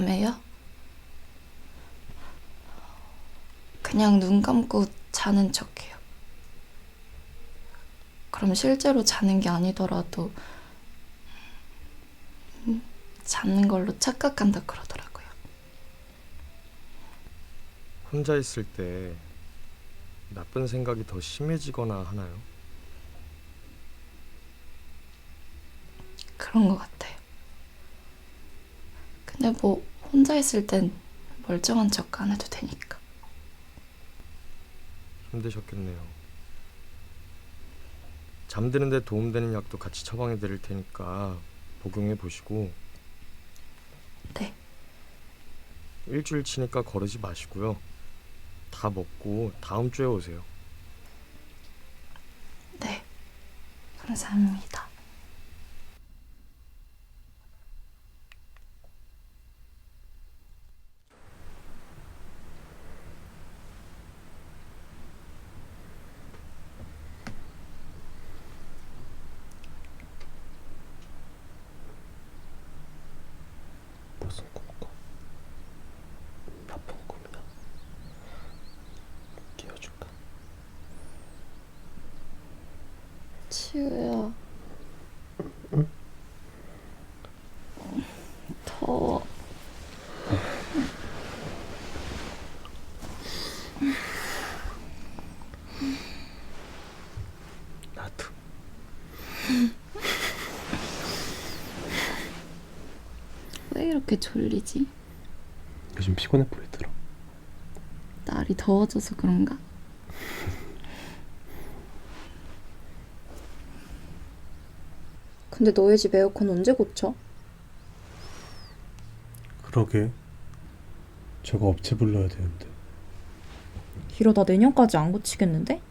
밤에요? 그냥 눈 감고 자는 척해요. 그럼 실제로 자는 게 아니더라도 음, 자는 걸로 착각한다 그러더라고요. 혼자 있을 때 나쁜 생각이 더 심해지거나 하나요? 그런 것 같아요. 근데 뭐 혼자 있을 땐 멀쩡한 척 안 해도 되니까. 힘드셨겠네요. 잠드는데 도움되는 약도 같이 처방해 드릴 테니까 복용해 보시고 네. 일주일 치니까 거르지 마시고요. 다 먹고 다음 주에 오세요. 네. 감사합니다. 무슨 꿈꿔? 나쁜 꿈이야. 끼워줄까? 치우야. 더워. 나도. 왜 이렇게 졸리지? 요즘 피곤해 보이더라. 날이 더워져서 그런가? 근데 너희 집 에어컨 언제 고쳐? 그러게. 저거 업체 불러야 되는데. 이러다 내년까지 안 고치겠는데?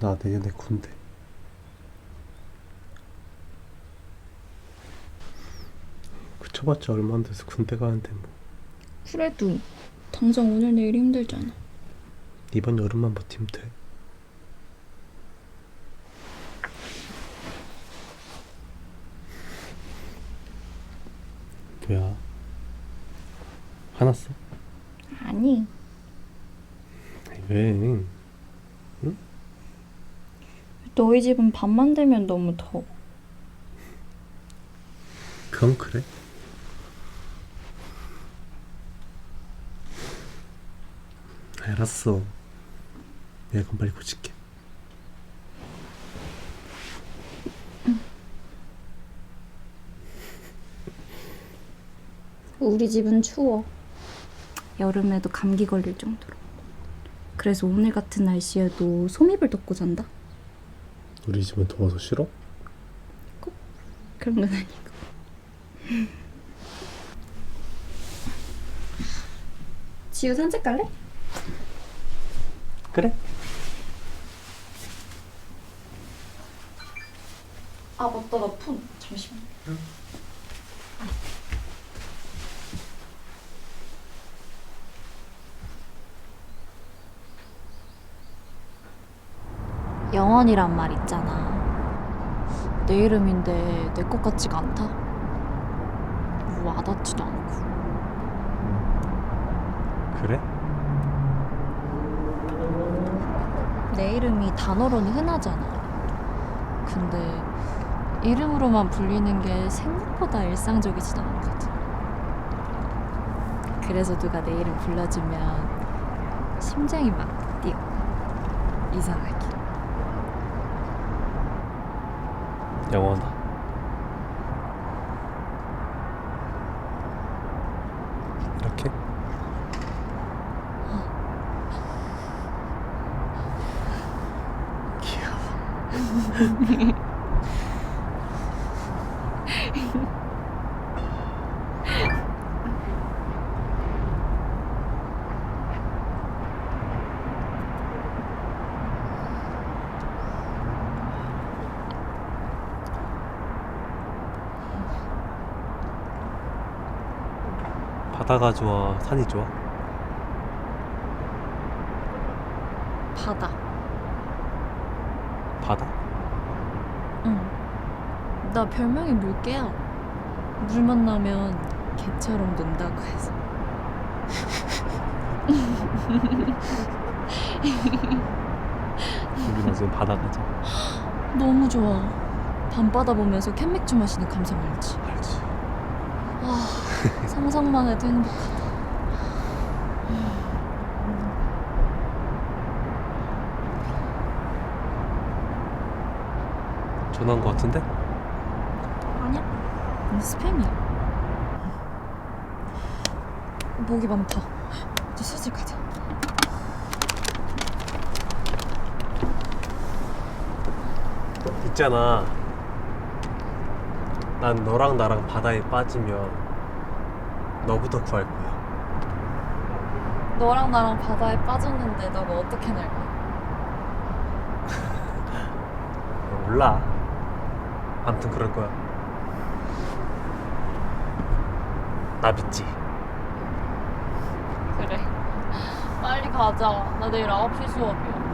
나 내년에 군대. 그쳐봤자 얼마 안 돼서 군대 가는데 뭐. 그래도 당장 오늘 내일 힘들잖아. 이번 여름만 버티면 돼. 뭐야? 화났어? 아니, 왜? 너희 집은 밤만 되면 너무 더워. 그건 그래? 알았어. 에어컨 빨리 고칠게. 우리 집은 추워. 여름에도 감기 걸릴 정도로. 그래서 오늘 같은 날씨에도 솜이불 덮고 잔다. 우리 집은 더워서 싫어? 그런 건 아니고. 지우 산책 갈래? 그래. 아 맞다 나 폰 잠시만. 영원이란 말 있잖아. 내 이름인데 내 것 같지가 않다. 뭐 와닿지도 않고. 그래? 내 이름이 단어로는 흔하잖아. 근데 이름으로만 불리는 게 생각보다 일상적이지도 않거든. 그래서 누가 내 이름 불러주면 심장이 막 뛰어. 이상하게. 영원아. 이렇게? 귀여워. 바다가 좋아, 산이 좋아? 바다. 바다? 응. 나 별명이 물개야. 물 만나면 개처럼 논다고 해서. 우리 나중에 바다 가자. 너무 좋아. 밤바다 보면서 캔맥주 마시는 감성 알지? 알지. 아, 상상만 해도 행복하다. 전화 온거 같은데? 아니야. 이건 스팸이야. 목이 많다. 이제 수술 가자. 있잖아. 난 너랑 나랑 바다에 빠지면 너부터 구할 거야. 너랑 나랑 바다에 빠졌는데 너가 어떻게 날 거야? 몰라. 아무튼 그럴 거야. 나 믿지? 그래. 빨리 가자. 나 내일 9시 수업이야.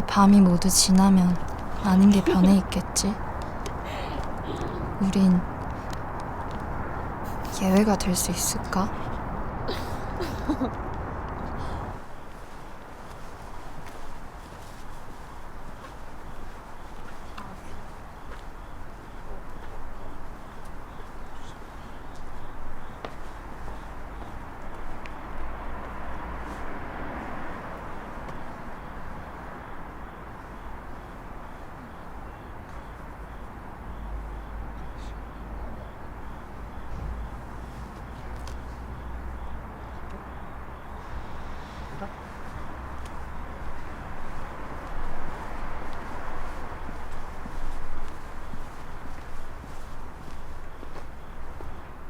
이 밤이 모두 지나면 많은 게 변해 있겠지. 우린 예외가 될 수 있을까?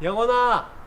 영원아!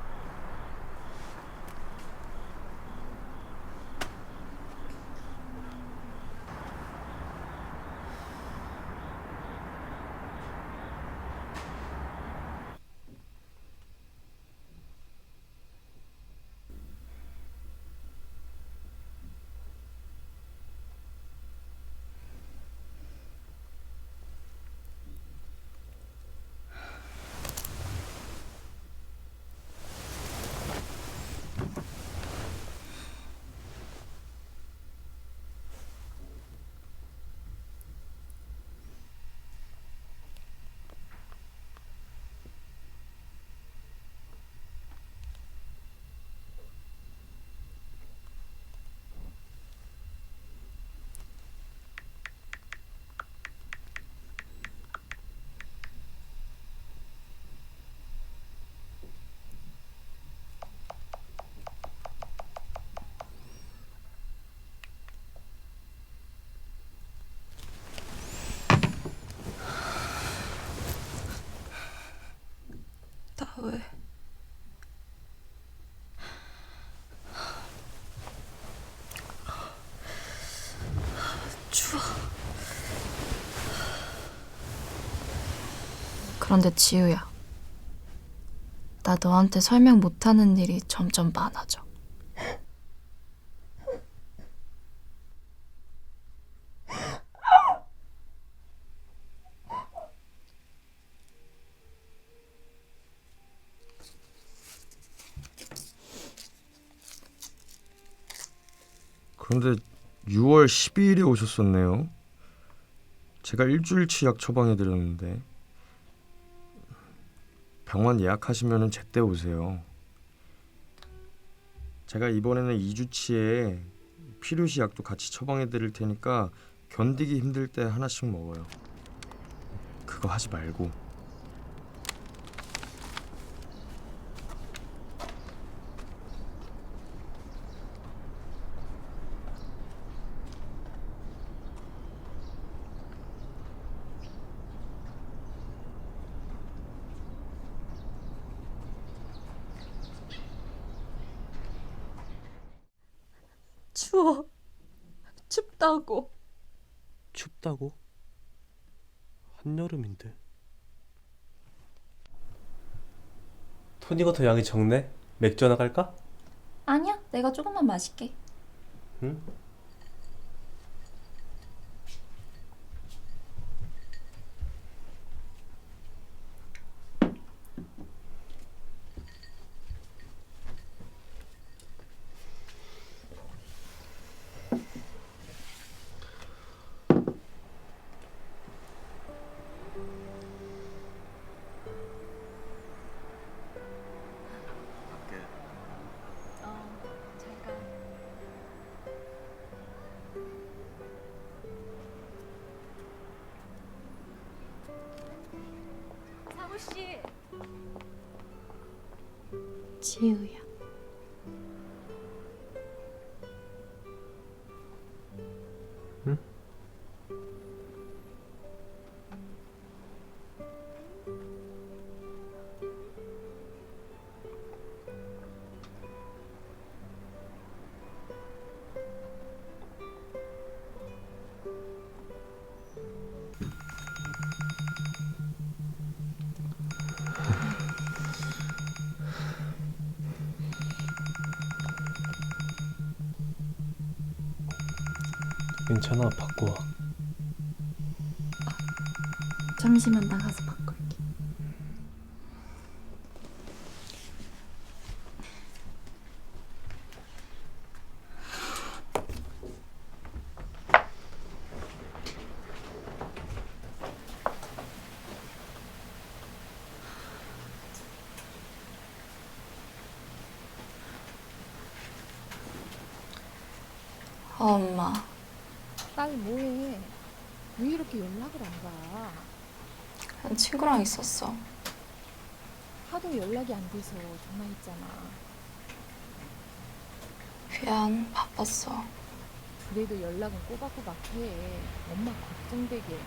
나 왜? 추워. 그런데 지우야. 나 너한테 설명 못하는 일이 점점 많아져. 그런데 6월 12일에 오셨었네요. 제가 일주일치 약 처방해 드렸는데 병원 예약하시면은 제때 오세요. 제가 이번에는 2주치에 필요시 약도 같이 처방해 드릴 테니까 견디기 힘들 때 하나씩 먹어요. 그거 하지 말고 추워. 춥다고. 춥다고? 한여름인데. 더 양이 적네? 맥주 하나 갈까? 아니야, 내가 조금만 마실게. 응? 지 괜찮아 바꿔 와 잠시만 나가서 바꿀게. 아, 엄마. 딸 뭐해? 왜 이렇게 연락을 안 가? 그냥 친구랑 있었어. 하도 연락이 안 돼서 전화했잖아. 미안, 바빴어. 그래도 연락은 꼬박꼬박 해. 엄마 걱정되게.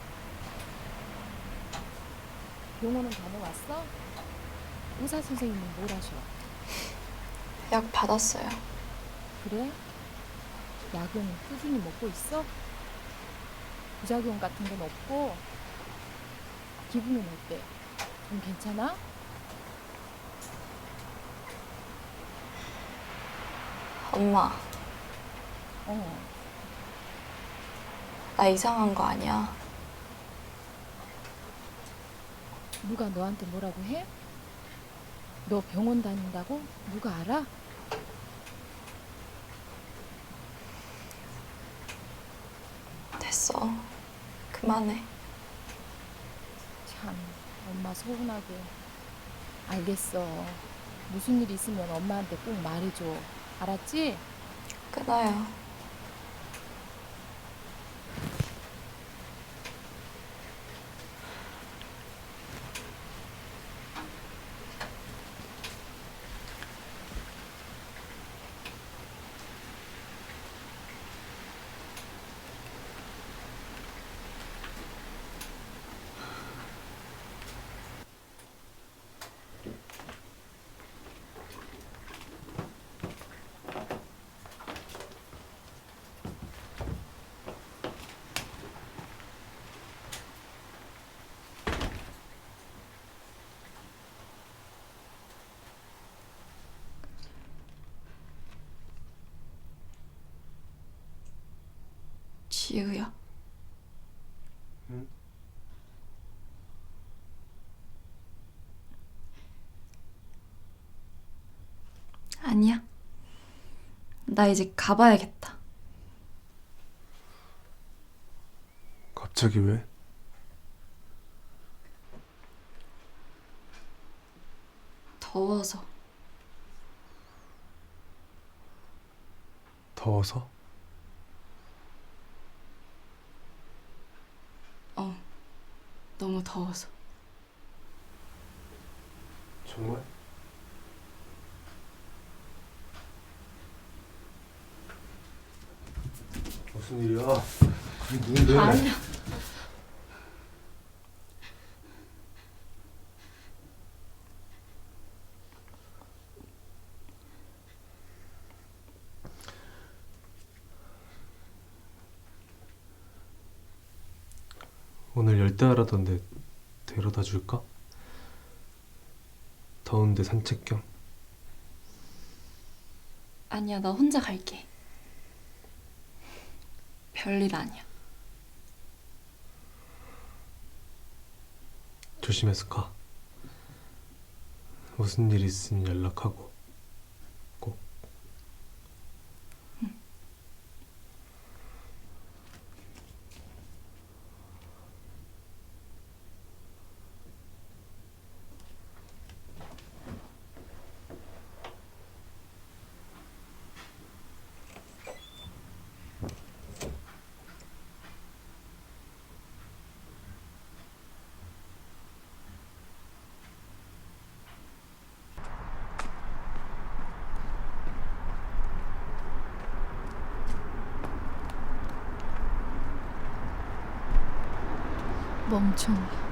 병원은 다녀왔어? 의사 선생님은 뭘 하셔? 약 받았어요. 그래? 약은 꾸준히 먹고 있어? 부작용 같은 건 없고? 기분은 어때? 좀 괜찮아? 엄마, 어. 나 이상한 거 아니야? 누가 너한테 뭐라고 해? 너 병원 다닌다고? 누가 알아? 됐어. 그만해. 참, 엄마 서운하게. 알겠어. 무슨 일 있으면 엄마한테 꼭 말해줘. 알았지? 끊어요. 지우야. 응? 아니야. 나 이제 가봐야겠다. 갑자기 왜? 더워서. 더워서? 어. 너무 더워서. 정말? 무슨 일이야? 그게 누군데? 아니야. 오늘 열대하라던데 데려다 줄까? 더운데 산책 겸 아니야, 나 혼자 갈게. 별일 아니야. 조심해서 가. 무슨 일 있으면 연락하고. 꼭. 멍청.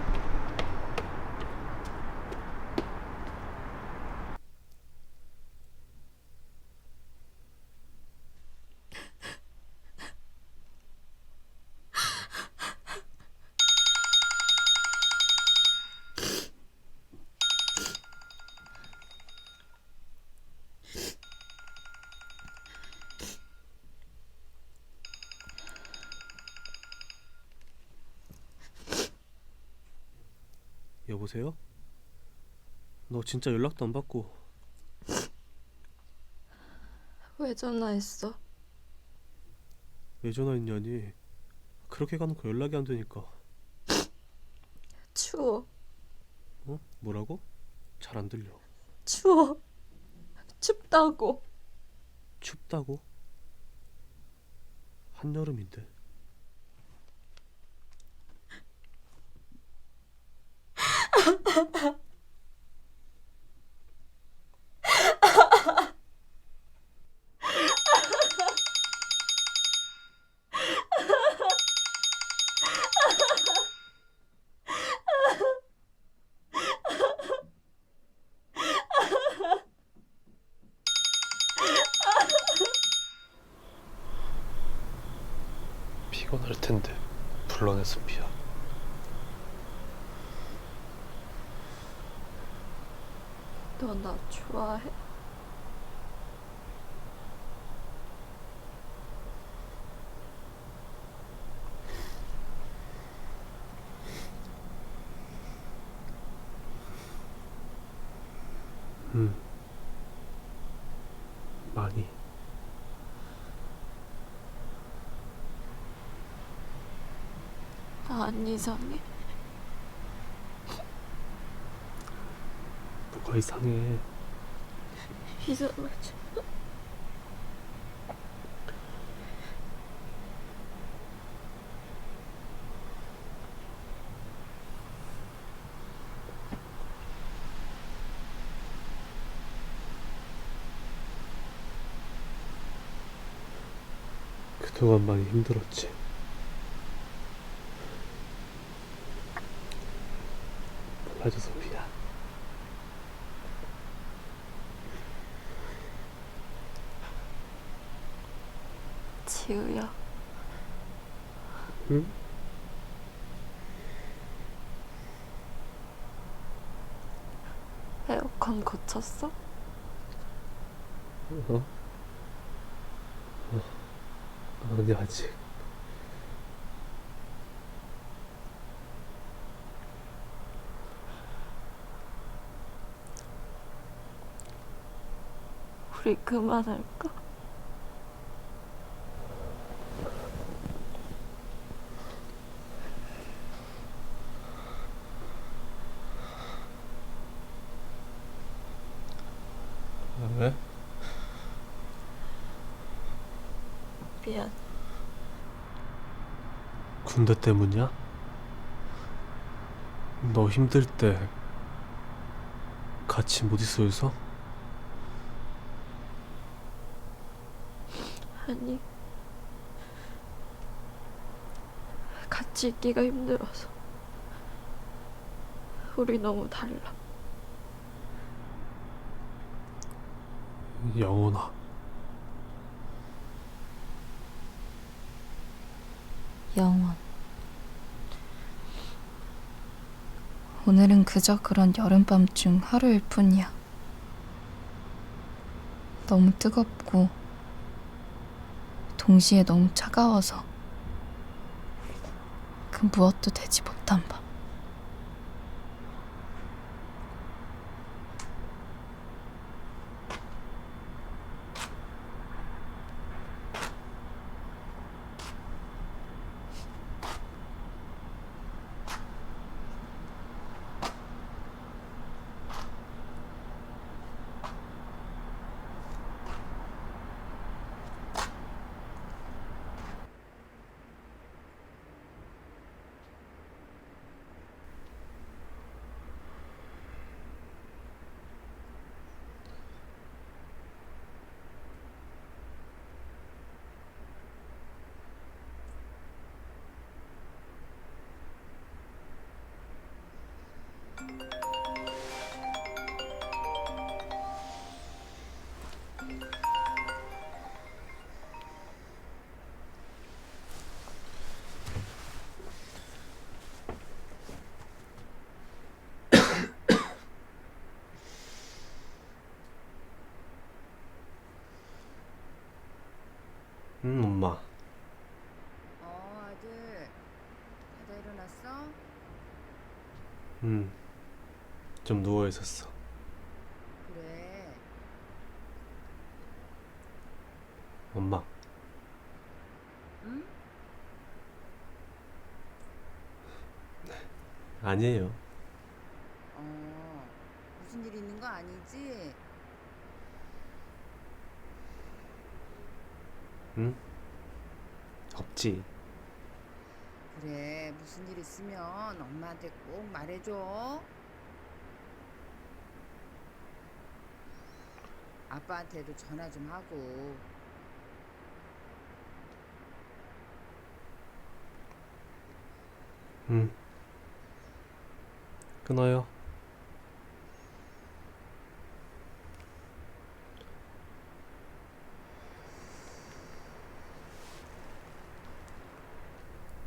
여보세요? 너 진짜 연락도 안 받고 왜 전화했어? 왜 전화했냐니? 그렇게 가놓고 연락이 안 되니까. 추워. 어? 뭐라고? 잘 안 들려. 추워. 춥다고. 춥다고? 한여름인데. 피곤할 텐데 불러내서 미안. 너 나 좋아해? 응. 많이. 안 이상해. 뭐가 이상해. 이상하지. 그동안 많이 힘들었지. 미안. 지우야. 응? 에어컨 고쳤어? 어? 어. 아니 아직. 우리 그만할까? 왜? 미안. 군대 때문이야? 너 힘들 때 같이 못 있어줘서? 아니. 같이 있기가 힘들어서. 우리 너무 달라. 영원아. 영원. 오늘은 그저 그런 여름밤 중 하루일 뿐이야. 너무 뜨겁고 동시에 너무 차가워서 그 무엇도 되지 못한 밤. 응 좀 누워 있었어. 그래. 엄마. 응? 아니에요. 어 무슨 일 있는 거 아니지? 응? 없지. 그래 무슨 일 있으면 엄마한테 꼭 말해줘. 아빠한테도 전화 좀 하고. 응. 끊어요.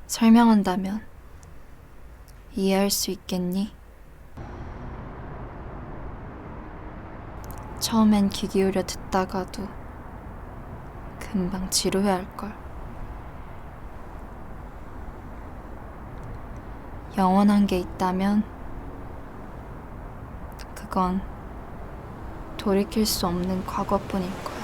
설명한다면 이해할 수 있겠니? 처음엔 귀 기울여 듣다가도 금방 지루해 할걸. 영원한 게 있다면 그건 돌이킬 수 없는 과거뿐일걸.